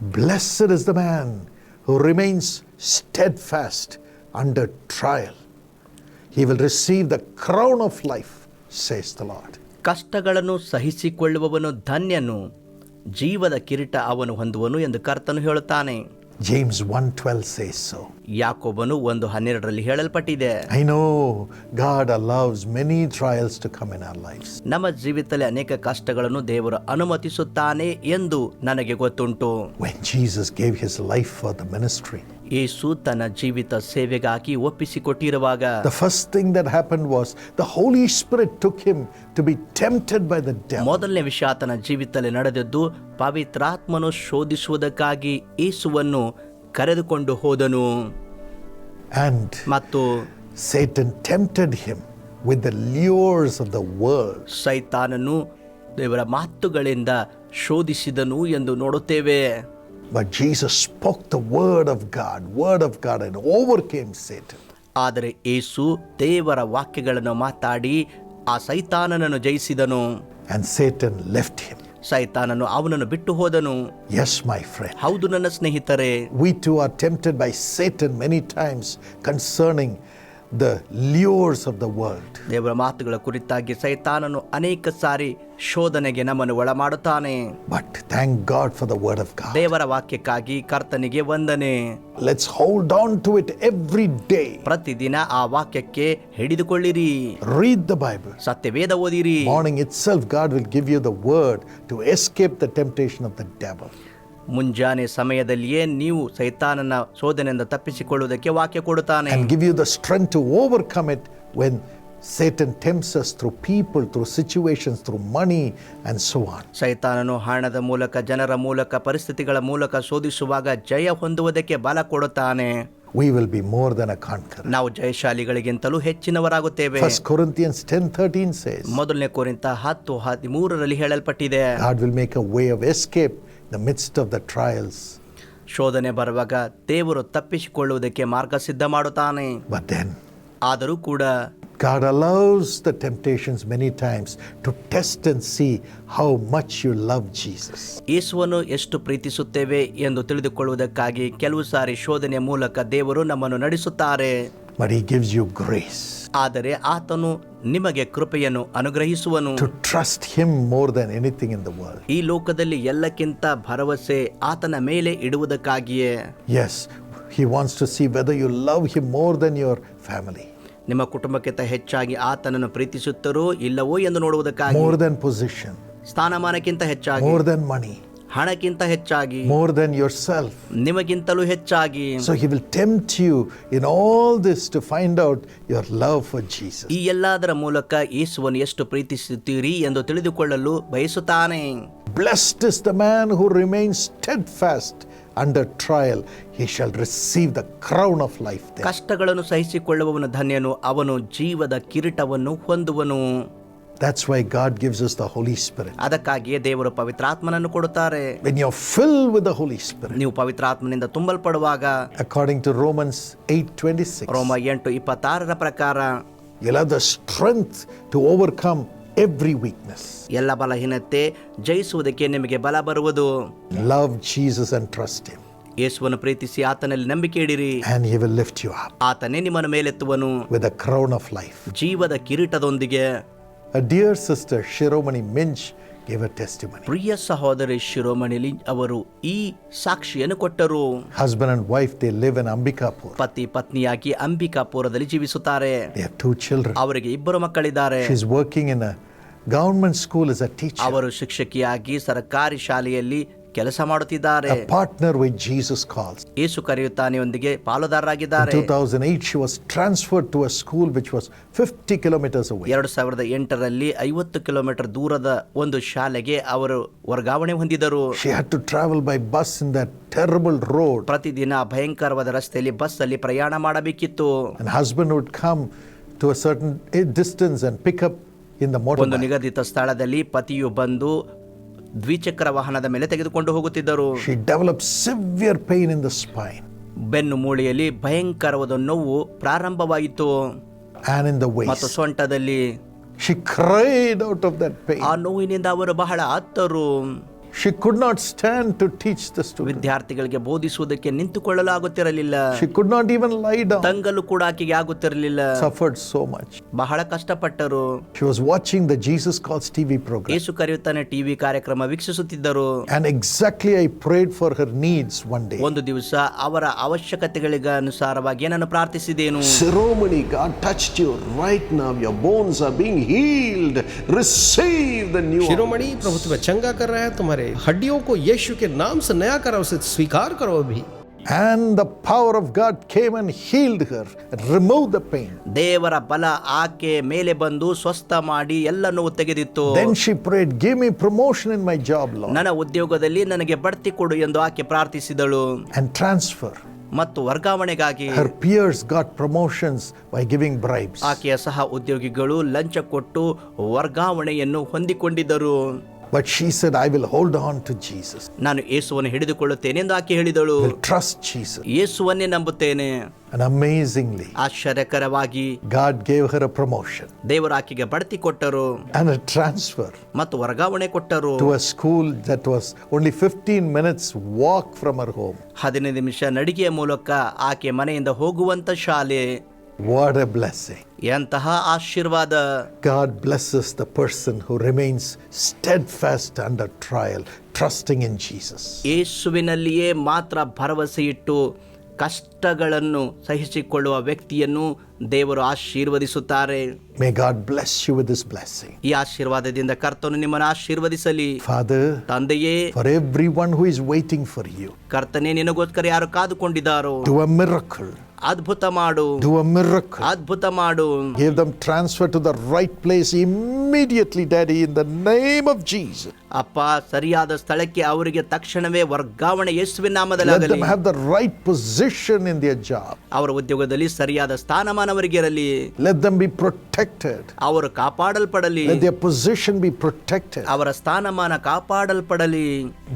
Blessed is the man who remains steadfast under trial. He will receive the crown of life, says the Lord. ಕಷ್ಟಗಳನ್ನು ಸಹಿಸಿಕೊಳ್ಳುವವನು ಧನ್ಯನು ಜೀವದ ಕಿರೀಟ ಅವನು ಹೊಂದುವನು ಎಂದು ಕರ್ತನು ಹೇಳುತ್ತಾನೆ James 1:12 says so. ಯಾಕೋಬನು ಒಂದು ಹನ್ನೆರಡರಲ್ಲಿ ಹೇಳಲ್ಪಟ್ಟಿದೆ I know God allows many trials to come in our lives. ನಮ್ಮ ಜೀವಿತದಲ್ಲಿ ಅನೇಕ ಕಷ್ಟಗಳನ್ನು ದೇವರು ಅನುಮತಿಸುತ್ತಾನೆ ಎಂದು ನನಗೆ ಗೊತ್ತುಂಟು When Jesus gave his life for the ministry, ಯೇಸು ತನ್ನ ಜೀವಿತ ಸೇವೆಗಾಗಿ ಒಪ್ಪಿಸಿಕೊಟ್ಟಿರುವಾಗ the first thing that happen was the Holy Spirit took him to be tempted by the devil ಮೊದಲನೇ ವಿಷಯ ತನ್ನ ಜೀವಿತದಲ್ಲಿ ನಡೆದದ್ದು ಪವಿತ್ರಾತ್ಮನು ಶೋಧಿಸುವುದಕ್ಕಾಗಿ ಯೇಸುವನ್ನು ಕರೆದುಕೊಂಡು ಹೋದನು. ಅಂಡ್ ಮತ್ತು Satan tempted him with the lures of the world ಸೈತಾನನು ದೇವರ ಮಾತುಗಳಿಂದ ಶೋಧಿಸಿದನು ಎಂದು ನೋಡುತ್ತೇವೆ. But Jesus spoke the word of God, word of God, and overcame Satan. ಆದರೆ ಏಸು ದೇವರ ವಾಕ್ಯಗಳನ್ನು ಮಾತಾಡಿ ಆ ಸೈತಾನನನ್ನು ಜಯಿಸಿದನು And Satan left him. ಸೈತಾನನು ಅವನನ್ನು ಬಿಟ್ಟು ಹೋದನು Yes, my friend. ಹೌದು ನನ್ನ ಸ್ನೇಹಿತರೆ We too are tempted by Satan many times concerning the lures of the world. ದೇವರ ಮಾತುಗಳ ಕುರಿತಾಗಿ ಸೈತಾನನು ಅನೇಕ ಸಾರಿ ಶೋಧನೆಗೆ ನಮ್ಮನ್ನು ಒಳಮಾಡುತ್ತಾನೆ But thank God for the word of God. ದೇವರ ವಾಕ್ಯಕ್ಕಾಗಿ ಕರ್ತನಿಗೆ ವಂದನೆ Let's hold on to it every day. ಪ್ರತಿದಿನ ಆ ವಾಕ್ಯಕ್ಕೆ ಹಿಡಿದುಕೊಳ್ಳಿರಿ Read the Bible. ಸತ್ಯವೇದ ಓದಿರಿ Morning itself, God will give you the word to escape the temptation of the devil. ಮುಂಜಾನೆ ಸಮಯದಲ್ಲಿಯೇ ನೀವು ಸೈತಾನನ ಶೋಧನೆಯಿಂದ ತಪ್ಪಿಸಿಕೊಳ್ಳುವುದಕ್ಕೆ ವಾಕ್ಯ ಕೊಡುತ್ತಾನೆ and give you the strength to overcome it when Satan tempts us through people, through situations, through money, and so on. ಸೈತಾನನು ಹಣದ ಮೂಲಕ ಜನರ ಮೂಲಕ ಪರಿಸ್ಥಿತಿಗಳ ಮೂಲಕ ಶೋಧಿಸುವಾಗ ಜಯ ಹೊಂದುವುದಕ್ಕೆ ಬಲ ಕೊಡುತ್ತಾನೆ We will be more than a conqueror. ನಾವು ಜಯಶಾಲಿಗಳಿಗಿಂತಲೂ ಹೆಚ್ಚಿನವರಾಗುತ್ತೇವೆ First Corinthians 10:13 says, ಮೊದಲನೇ ಕೋರಿಂತ ಹತ್ತು ಹದಿಮೂರರಲ್ಲಿ ಹೇಳಲ್ಪಟ್ಟಿದೆ God will make a way of escape the midst of the trials. ಶೋಧನೆ ಬರುವಾಗ ದೇವರು ತಪ್ಪಿಸಿಕೊಳ್ಳುವುದಕ್ಕೆ ಮಾರ್ಗ ಸಿದ್ಧ ಮಾಡುತ್ತಾನೆ But then ಆದರೂ ಕೂಡ God allows the temptations many times to test and see how much you love Jesus. ಯೇಸುವನ್ನು ಎಷ್ಟು ಪ್ರೀತಿಸುತ್ತೇವೆ ಎಂದು ತಿಳಿದುಕೊಳ್ಳುವುದಕ್ಕಾಗಿ ಕೆಲವು ಸಾರಿ ಶೋಧನೆಯ ಮೂಲಕ ದೇವರು ನಮ್ಮನ್ನು ನಡೆಸುತ್ತಾರೆ But He gives you grace ಆದರೆ ಆತನು ನಿಮಗೆ ಕೃಪೆಯನ್ನು ಅನುಗ್ರಹಿಸುವನು to trust Him more than anything in the world. ಈ ಲೋಕದಲ್ಲಿ ಎಲ್ಲಕ್ಕಿಂತ ಭರವಸೆ ಆತನ ಮೇಲೆ ಇಡುವುದಕ್ಕಾಗಿಯೇ Yes, He wants to see whether you love Him more than your family, ನಿಮ್ಮ ಕುಟುಂಬಕ್ಕಿಂತ ಹೆಚ್ಚಾಗಿ ಆತನನ್ನು ಪ್ರೀತಿಸುತ್ತರೋ ಇಲ್ಲವೋ ಎಂದು ನೋಡುವುದಕ್ಕಾಗಿ more than position, ಸ್ಥಾನಮಾನಕ್ಕಿಂತ ಹೆಚ್ಚಾಗಿ more than money, ಹಣಕ್ಕಿಂತ ಹೆಚ್ಚಾಗಿ ಮೋರ್ ದೆನ್ than ಸೆಲ್ಫ್ ನಿಮಗಿಂತಲೂ ಹೆಚ್ಚಾಗಿ so He will tempt you in all this to find out your love for Jesus. ಈ ಎಲ್ಲದರ ಮೂಲಕ ಯೇಸುವನ್ನು ಎಷ್ಟು ಪ್ರೀತಿಸುತ್ತೀರಿ ಎಂದು ತಿಳಿದುಕೊಳ್ಳಲು ಬಯಸುತ್ತಾನೆ Blessed is the man who remains steadfast under trial. He shall receive the crown of life there. ಕಷ್ಟಗಳನ್ನು ಸಹಿಸಿಕೊಳ್ಳುವವನು ಧನ್ಯನು ಅವನು ಜೀವದ ಕಿರೀಟವನ್ನು ಹೊಂದುವನು That's why God gives us the Holy Spirit. ಅದಕ್ಕಾಗಿಯೇ ದೇವರು ಪವಿತ್ರಾತ್ಮನನ್ನು ಕೊಡುತ್ತಾರೆ When you're filled with the Holy Spirit, ನೀವು ಪವಿತ್ರಾತ್ಮನಿಂದ ತುಂಬಲ್ಪಡುವಾಗ according to Romans 8:26, ರೋಮ ಎಂಟು ಇಪ್ಪತ್ತಾರರ ಪ್ರಕಾರ you'll have the strength to overcome every weakness. ಎಲ್ಲ ಬಲಹೀನತೆ ಜಯಿಸುವುದಕ್ಕೆ ನಿಮಗೆ ಬಲ ಬರುವುದು Love Jesus and trust Him, ಯೇಸುವನ್ನು ಪ್ರೀತಿಸಿ ಆತನಲ್ಲಿ ನಂಬಿಕೆ ಇಡಿರಿ and He will lift you up ಆತನೇ ನಿಮ್ಮನ್ನು ಮೇಲೆತ್ತುವನು with a crown of life. ಜೀವದ ಕಿರೀಟದೊಂದಿಗೆ A dear sister, Shiromani Minch, gave a testimony. ಪ್ರಿಯ ಸಹೋದರಿ ಶಿರೋಮಣಿಲಿ ಅವರು ಈ ಸಾಕ್ಷಿಯನ್ನು ಕೊಟ್ಟರು Husband and wife, they live in Ambikapur. ಪತಿ ಪತ್ನಿಯಾಗಿ ಅಂಬಿಕಾಪುರದಲ್ಲಿ ಜೀವಿಸುತ್ತಾರೆ They have two children. ಅವರಿಗೆ ಇಬ್ಬರು ಮಕ್ಕಳಿದ್ದಾರೆ She's working in a government school as a teacher. ಅವರು ಶಿಕ್ಷಕಿಯಾಗಿ ಸರ್ಕಾರಿ ಶಾಲೆಯಲ್ಲಿ ಕೆಲಸ ಮಾಡುತ್ತಿದ್ದಾರೆ A partner with Jesus calls. Yesu ಕರೆಯುತ್ತಾನೆಯೊಂದಿಗೆ In ಪಾಲುದಾರರಾಗಿದ್ದಾರೆ 2008, she was transferred to a school which was 50 kilometers away. ಎರಡು ಸಾವಿರದ ಎಂಟರಲ್ಲಿ ಐವತ್ತು ಕಿಲೋಮೀಟರ್ ದೂರದ ಒಂದು ಶಾಲೆಗೆ ಅವರು ವರ್ಗಾವಣೆ ಹೊಂದಿದರು She had to travel by bus in that terrible road. ಪ್ರತಿದಿನ ಭಯಂಕರವಾದ ರಸ್ತೆಯಲ್ಲಿ ಬಸ್ ಅಲ್ಲಿ ಪ್ರಯಾಣ ಮಾಡಬೇಕಿತ್ತು And husband would come to a certain eh, distance and pick up in the ಒಂದು motorbike. ನಿಗದಿತ ಸ್ಥಳದಲ್ಲಿ ಪತಿಯು ಬಂದು ದ್ವಿಚಕ್ರ ವಾಹನದ ಮೇಲೆ ತೆಗೆದುಕೊಂಡು ಹೋಗುತ್ತಿದ್ದರು. She developed severe pain in the spine. ಬೆನ್ನು ಮೂಳೆಯಲ್ಲಿ ಭಯಂಕರವಾದ ನೋವು ಪ್ರಾರಂಭವಾಯಿತು. And in the ಮತ್ತು waist. ಸೊಂಟದಲ್ಲಿ. She cried out of that pain. ಆ ನೋವಿನಿಂದ ಅವರು ಬಹಳ ಅತ್ತರು She could not stand to teach the students. ವಿದ್ಯಾರ್ಥಿಗಳಿಗೆ ಬೋಧಿಸುವುದಕ್ಕೆ ನಿಂತುಕೊಳ್ಳಲಾಗುತ್ತಿರಲಿಲ್ಲ She could not even lie down. ತಂಗಲು ಕೂಡ ಆಕೆಗೆ ಆಗುತ್ತಿರಲಿಲ್ಲ Suffered so much. ಬಹಳ ಕಷ್ಟಪಟ್ಟರು She was watching the Jesus Calls TV program. Yesu ಕರೆಯುತ್ತಾನೆ TV ಕಾರ್ಯಕ್ರಮ ವೀಕ್ಷಿಸುತ್ತಿದ್ದರು And exactly I prayed for her needs one day. ಒಂದು ದಿವಸ ಅವರ ಅವಶ್ಯಕತೆಗಳಿಗೆ ಅನುಸಾರವಾಗಿ ಏನನ್ನು ಪ್ರಾರ್ಥಿಸಿದೇನು Ceremony, God touched you right now. Your bones are being healed. Receive the new. शिरोमणि प्रभु तुम्हें चंगा कर रहा है तुम्हारे हड्डियों को यीशु के नाम से नया करो उसे स्वीकार करो अभी And the power of God came and healed her, and removed the pain. ದೇವರ ಬಲ ಆಕೆ ಮೇಲೆ ಬಂದು ಸ್ವಸ್ಥ ಮಾಡಿ ಎಲ್ಲ ನೋವು ತೆಗೆದಿತ್ತು Then she prayed, Give me promotion in my job, Lord, ನನ್ನ ಉದ್ಯೋಗದಲ್ಲಿ ನನಗೆ ಬಡ್ತಿ ಕೊಡು ಎಂದು ಆಕೆ ಪ್ರಾರ್ಥಿಸಿದಳು and transfer. ಮತ್ತು ವರ್ಗಾವಣೆಗಾಗಿ Her peers got promotions by giving bribes. ಆಕೆಯ ಸಹ ಉದ್ಯೋಗಿಗಳು ಲಂಚ ಕೊಟ್ಟು ವರ್ಗಾವಣೆಯನ್ನು ಹೊಂದಿಕೊಂಡಿದ್ದರು But she said, I will hold on to Jesus. ನಾನು ಯೇಸುವನ್ನು ಹಿಡಿದುಕೊಳ್ಳುತ್ತೇನೆ ಎಂದು ಆಕೆ ಹೇಳಿದಳು will trust Jesus. ಯೇಸುವನ್ನೇ ನಂಬುತ್ತೇನೆ And amazingly, ಆಶ್ಚರ್ಯಕರವಾಗಿ God gave her a promotion ದೇವರು ಆಕೆಗೆ ಬಡ್ತಿ ಕೊಟ್ಟರು and a transfer ಮತ್ತು ವರ್ಗಾವಣೆ ಕೊಟ್ಟರು to a school that was only 15 minutes walk from her home. ಹದಿನೈದು ನಿಮಿಷ ನಡಿಗೆಯ ಮೂಲಕ ಆಕೆ ಮನೆಯಿಂದ ಹೋಗುವಂತ ಶಾಲೆ What a blessing. ಎಂತಹ ಆಶೀರ್ವಾದ God blesses the person who remains steadfast under trial, trusting in Jesus. ಯೇಸುವಿನಲ್ಲಿಯೇ ಮಾತ್ರ ಭರವಸೆ ಇಟ್ಟು ಕಷ್ಟಗಳನ್ನು ಸಹಿಸಿಕೊಳ್ಳುವ ವ್ಯಕ್ತಿಯನ್ನು ದೇವರು ಆಶೀರ್ವದಿಸುತ್ತಾರೆ May God bless you with this blessing. ಈ ಆಶೀರ್ವಾದದಿಂದ ಕರ್ತನು ನಿಮ್ಮನ್ನು ಆಶೀರ್ವದಿಸಲಿ Father, ತಂದೆಯೇ for everyone who is waiting for you, ಕರ್ತನೇ ನಿನಗೋಸ್ಕರ ಯಾರು ಕಾದುಕೊಂಡಿದ್ದಾರೋ do a miracle. ಅದ್ಭುತ ಮಾಡು Do a miracle. ಅದ್ಭುತ ಮಾಡು Give them transfer to the right place immediately, Daddy, in the name of Jesus. ಅಪ್ಪ ಸರಿಯಾದ ಸ್ಥಳಕ್ಕೆ ಅವರಿಗೆ ತಕ್ಷಣವೇ ವರ್ಗಾವಣೆ ಯೇಸುವಿನ Let ನಾಮದಲ್ಲಾಗಲಿ them have the right position in their job. ಅವರ ಉದ್ಯೋಗದಲ್ಲಿ ಸರಿಯಾದ ಸ್ಥಾನಮಾನ ಅವರಿಗೆ ಇರಲಿ Let them be protected. ಅವರು ಕಾಪಾಡಲ್ಪಡಲಿ Let their position be protected. ಅವರ ಸ್ಥಾನಮಾನ ಕಾಪಾಡಲ್ಪಡಲಿ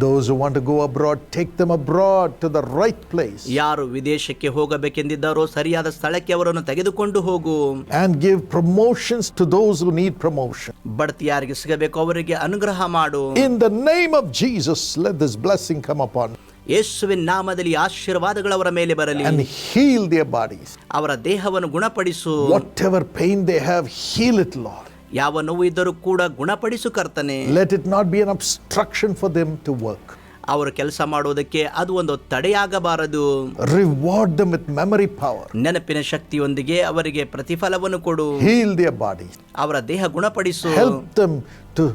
Those who want to go abroad, take them abroad to the right place ಯಾರು ವಿದೇಶಕ್ಕೆ ಹೋಗಬೇಕೆಂದಿದ್ದಾರೋ ಸರಿಯಾದ ಸ್ಥಳಕ್ಕೆ ಅವರನ್ನು ತೆಗೆದುಕೊಂಡು ಹೋಗು and give promotions to those who need promotion. ಬಡ್ತಿ ಯಾರಿಗೆ ಸಿಗಬೇಕು ಅವರಿಗೆ ಅನುಗ್ರಹ ಮಾಡು In the name of Jesus, let this blessing come upon ಯೇಸುವಿನ ನಾಮದಲ್ಲಿ ಆಶೀರ್ವಾದಗಳು ಅವರ ಮೇಲೆ ಬರಲಿ and heal their bodies. ಅವರ ದೇಹವನ್ನು ಗುಣಪಡಿಸು Whatever pain they have, heal it, Lord. ಯಾವ ನೋವು ಇದ್ದರೂ ಕೂಡ ಗುಣಪಡಿಸು ಕರ್ತನೆ Let it not be an obstruction for them to work. ಅವರು ಕೆಲಸ ಮಾಡುವುದಕ್ಕೆ ಅದು ಒಂದು ತಡೆಯಾಗಬಾರದು. Reward them with memory power ನೆನಪಿನ ಶಕ್ತಿಯೊಂದಿಗೆ ಅವರಿಗೆ ಪ್ರತಿಫಲವನ್ನು ಕೊಡು. ಹೀಲ್ their ಬಾಡಿ ಅವರ ದೇಹ ಗುಣಪಡಿಸು. Help to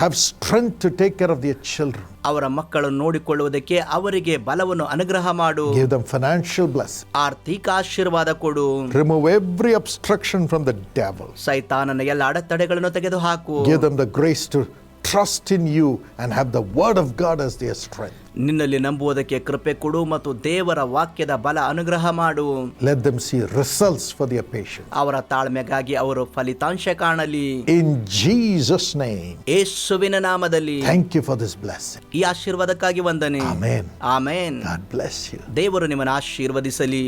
have strength to take care of their children. ಅವರ ಮಕ್ಕಳನ್ನು ನೋಡಿಕೊಳ್ಳುವುದಕ್ಕೆ ಅವರಿಗೆ ಬಲವನ್ನು ಅನುಗ್ರಹ ಮಾಡು. ಗಿವ್ them ಫೈನಾನ್ಷಿಯಲ್ ಬ್ಲೆಸ್ ಆರ್ಥಿಕ ಆಶೀರ್ವಾದ ಕೊಡು. Remove every obstruction from the devil. ಸೈತಾನನ ಎಲ್ಲ ಅಡೆತಡೆಗಳನ್ನು ತೆಗೆದುಹಾಕು. Give them the grace to trust in you and have the word of God as their strength. ನಿನ್ನಲ್ಲಿ ನಂಬುವುದಕ್ಕೆ ಕೃಪೆ ಕೊಡು ಮತ್ತು ದೇವರ ವಾಕ್ಯದ ಬಲ ಅನುಗ್ರಹ ಮಾಡು Let them see results for their patience. ಅವರ ತಾಳ್ಮೆಗಾಗಿ ಅವರು ಫಲಿತಾಂಶ ಕಾಣಲಿ In Jesus' name, ಯೇಸುವಿನ ನಾಮದಲ್ಲಿ thank you for this blessing. ಈ ಆಶೀರ್ವಾದಕ್ಕಾಗಿ ವಂದನೆ Amen. Amen God bless you. ದೇವರು ನಿಮ್ಮನ್ನು ಆಶೀರ್ವದಿಸಲಿ